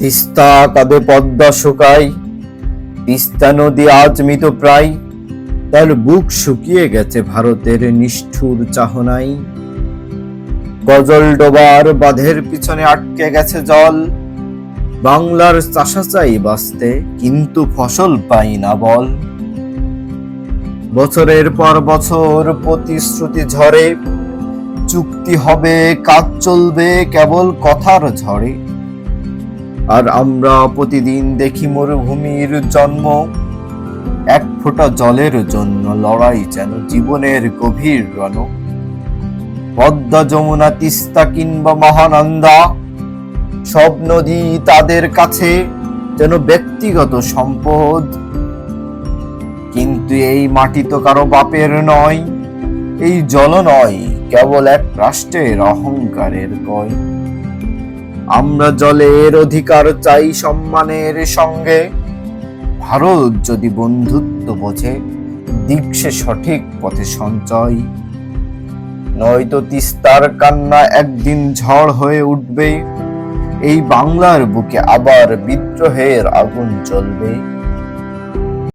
তিস্তা কাঁদে পদ্মা শুকাই, তিস্তা নদী আজ মৃত প্রায়, তার বুক শুকিয়ে গেছে ভারতের নিষ্ঠুর চাহনাই। গজল ডোবার বাঁধের পিছনে আটকে গেছে জল, বাংলার চাষা চাই বাঁচতে কিন্তু ফসল পাই না বল। বছরের পর বছর প্রতিশ্রুতি ঝরে, চুক্তি হবে, কাজ চলবে, কেবল কথার ঝড়ে। আর আমরা প্রতিদিন দেখি মরুভূমির জন্ম। এক ফোঁটা জলের জন্য লড়াই যেন জীবনের গভীর রণ। পদ্মা, যমুনা, তিস্তা কিংবা মহানন্দা, সব নদী তাদের কাছে যেন ব্যক্তিগত সম্পদ। কিন্তু এই মাটি তো কারও বাপের নয়, এই জল নয়, কেবল এক রাষ্ট্রের অহংকারের কয়। আমরা জলের অধিকার চাই সম্মানের সঙ্গে। ভারত যদি বন্ধুত্ব বোঝে দীক্ষে সঠিক পথে সঞ্চয়। নয়তো তিস্তার কান্না একদিন ঝড় হয়ে উঠবে। এই বাংলার বুকে আবার বিদ্রোহের আগুন জ্বলবে।